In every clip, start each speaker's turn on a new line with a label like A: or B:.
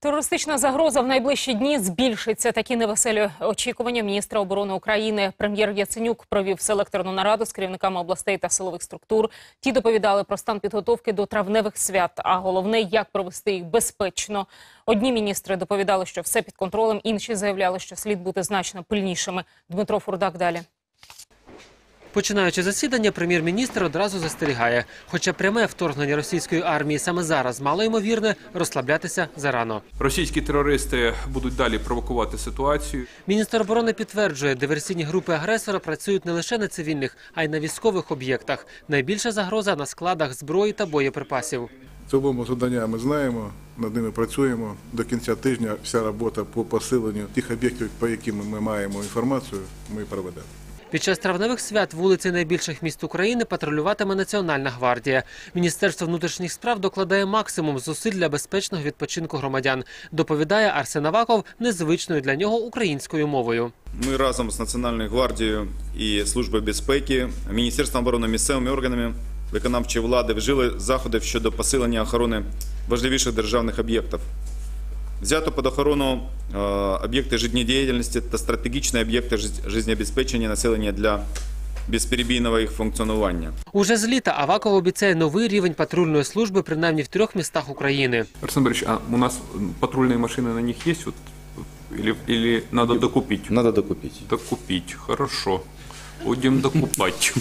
A: Терористична загроза в найближчі дні збільшиться. Такі невеселі очікування міністра оборони України. Прем'єр Яценюк провів селекторну нараду з керівниками областей та силових структур. Ті доповідали про стан підготовки до травневих свят. А головне, як провести їх безпечно. Одні міністри доповідали, що все під контролем. Інші заявляли, що слід бути значно пильнішими. Дмитро Фурдак далі.
B: Починаючи засідання, прем'єр-міністр одразу застерігає. Хоча пряме вторгнення російської армії саме зараз мало ймовірне, розслаблятися зарано.
C: Російські терористи будуть далі провокувати ситуацію.
B: Міністр оборони підтверджує, диверсійні групи агресора працюють не лише на цивільних, а й на військових об'єктах. Найбільша загроза на складах зброї та боєприпасів.
D: Цілому завдання ми знаємо, над ними працюємо. До кінця тижня вся робота по посиленню тих об'єктів, по яким ми маємо інформацію, ми проведемо.
B: Під час травневих свят вулиці найбільших міст України патрулюватиме Національна гвардія. Міністерство внутрішніх справ докладає максимум зусиль для безпечного відпочинку громадян. Доповідає Арсен Аваков незвичною для нього українською мовою.
E: Ми разом з Національною гвардією і Службою безпеки, Міністерством оборони місцевими органами виконавчої влади вжили заходи щодо посилення охорони важливіших державних об'єктів. Взято під охорону е, об'єкти життєдіяльності та стратегічні об'єкти життєобезпечення населення для безперебійного їх функціонування.
B: Уже з літа Аваков обіцяє новий рівень патрульної служби принаймні в трьох містах України.
C: Арсен Борисович, а у нас патрульные машины на них есть? Вот, или, или надо докупить?
E: Надо докупити.
C: Докупить, хорошо. Будем докупать.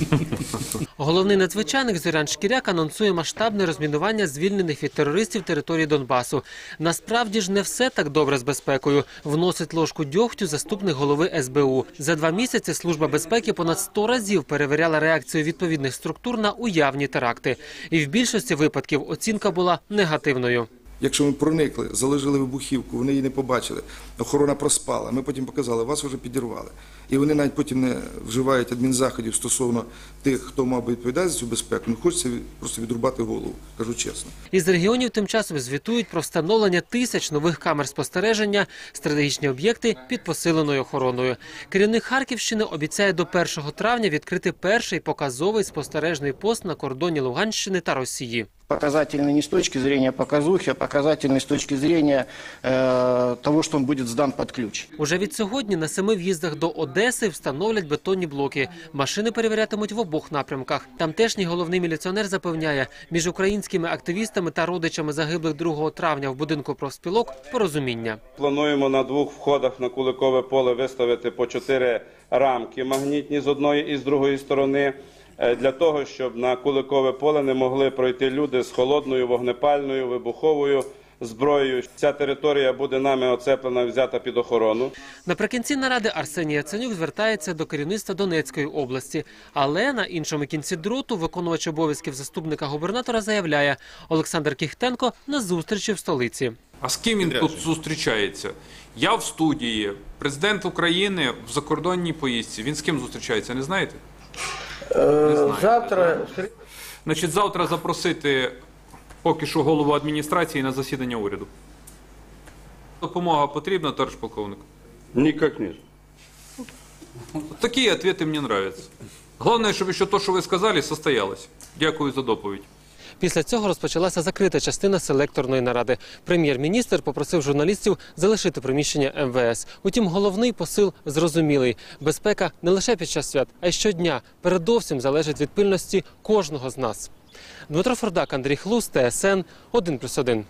B: Головний надзвичайник Зорян Шкіряк анонсує масштабне розмінування звільнених від терористів території Донбасу. Насправді ж не все так добре з безпекою. Вносить ложку дьогтю заступник голови СБУ. За два місяці служба безпеки понад 100 разів перевіряла реакцію відповідних структур на уявні теракти. І в більшості випадків оцінка була негативною.
F: Якщо ми проникли, заложили вибухівку, вони її не побачили, охорона проспала, ми потім показали, вас вже підірвали. І вони навіть потім не вживають адмінзаходів стосовно тих, хто мав би відповідати за цю безпеку, ну хочеться просто відрубати голову, кажу чесно.
B: Із регіонів тим часом звітують про встановлення тисяч нових камер спостереження, стратегічні об'єкти під посиленою охороною. Керівник Харківщини обіцяє до 1 травня відкрити перший показовий спостережний пост на кордоні Луганщини та Росії
G: Показательный не с точки зрения показухи, а показательный с точки зрения э, того, что он будет сдан под ключ.
B: Уже від сьогодні на семи в'їздах до Одеси встановлять бетонні блоки. Машини перевірятимуть в обох напрямках. Тамтешній головний міліціонер запевняє, між українськими активістами та родичами загиблих 2 травня в будинку профспілок порозуміння.
H: Плануємо на двох входах на Куликове поле виставити по чотири рамки магнітні з одної і з другої сторони. е, Для того щоб на Куликове поле не могли пройти люди з холодною вогнепальною вибуховою зброєю. Ця територія буде нами оцеплена, взята під охорону.
B: Наприкінці наради Арсеній Яценюк звертається до керівництва Донецької області. Але на іншому кінці дроту виконувач обов'язків заступника губернатора заявляє, Олександр Кіхтенко на зустрічі в столиці.
C: А з ким він тут зустрічається? Я в студії, президент України в закордонній поїздці. Він з ким зустрічається, не знаєте? Не знаю.
I: Завтра
C: Значить, завтра запросити поки що голову адміністрації на засідання уряду. Допомога потрібна, товариш полковник?
I: никак нет.
C: Вот Такие ответы мне нравятся. Главное, чтобы еще то, что вы сказали, состоялось. Дякую за доповідь.
B: Після цього розпочалася закрита частина селекторної наради. Прем'єр-міністр попросив журналістів залишити приміщення МВС. Утім, головний посил зрозумілий: безпека не лише під час свят, а й щодня передовсім залежить від пильності кожного з нас. Дмитро Фордак, Андрій Хлус, ТСН 1+,1.